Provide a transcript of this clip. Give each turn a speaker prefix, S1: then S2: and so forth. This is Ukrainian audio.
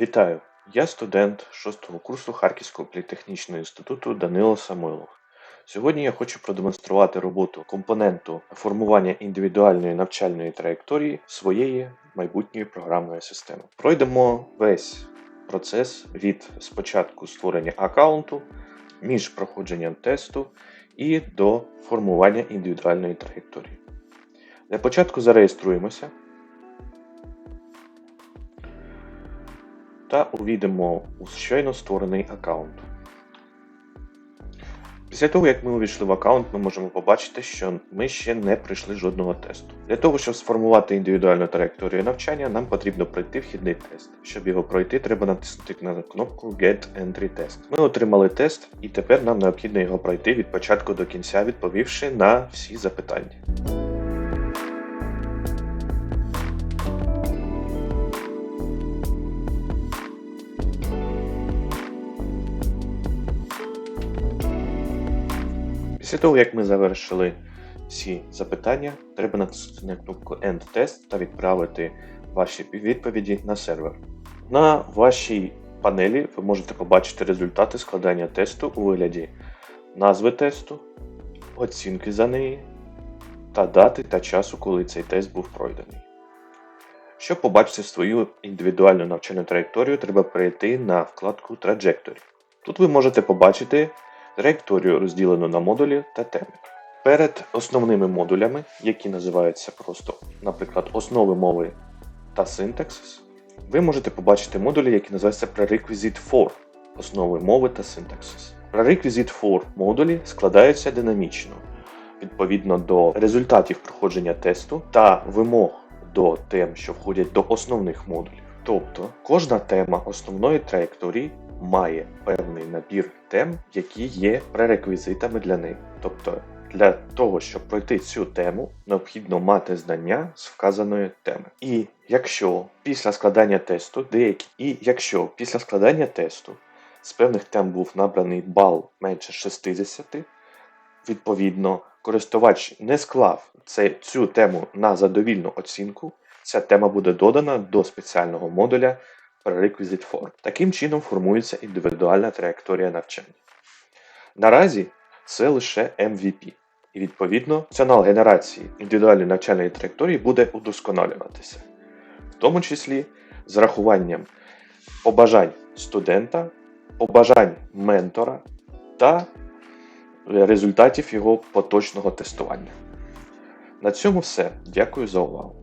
S1: Вітаю! Я студент 6 курсу Харківського політехнічного інституту Данило Самойлов. Сьогодні я хочу продемонструвати роботу компоненту формування індивідуальної навчальної траєкторії своєї майбутньої програмної системи. Пройдемо весь процес від спочатку створення аккаунту, між проходженням тесту і до формування індивідуальної траєкторії. Для початку зареєструємося. Та увійдемо у щойно створений аккаунт. Після того, як ми увійшли в аккаунт, ми можемо побачити, що ми ще не пройшли жодного тесту. Для того, щоб сформувати індивідуальну траєкторію навчання, нам потрібно пройти вхідний тест. Щоб його пройти, треба натиснути на кнопку Get Entry Test. Ми отримали тест, і тепер нам необхідно його пройти від початку до кінця, відповівши на всі запитання. Після того, як ми завершили всі запитання, треба натиснути на кнопку End Test та відправити ваші відповіді на сервер. На вашій панелі ви можете побачити результати складання тесту у вигляді назви тесту, оцінки за неї та дати та часу, коли цей тест був пройдений. Щоб побачити свою індивідуальну навчальну траєкторію, треба перейти на вкладку Trajectory. Тут ви можете побачити траєкторію розділену на модулі та теми. Перед основними модулями, які називаються просто, наприклад, основи мови та синтаксис, ви можете побачити модулі, які називаються Prerequisite for основи мови та синтаксис. Prerequisite for модулі складаються динамічно відповідно до результатів проходження тесту та вимог до тем, що входять до основних модулів. Тобто кожна тема основної траєкторії має певний набір тем, які є пререквізитами для неї. Тобто, для того, щоб пройти цю тему, необхідно мати знання з вказаної теми. І якщо після складання тесту деякі, і якщо після складання тесту з певних тем був набраний бал менше 60, відповідно, користувач не склав це, цю тему на задовільну оцінку, ця тема буде додана до спеціального модуля Prerequisite for. Таким чином формується індивідуальна траєкторія навчання. Наразі це лише MVP, і відповідно функціонал генерації індивідуальної навчальної траєкторії буде удосконалюватися, в тому числі з рахуванням побажань студента, побажань ментора та результатів його поточного тестування. На цьому все. Дякую за увагу.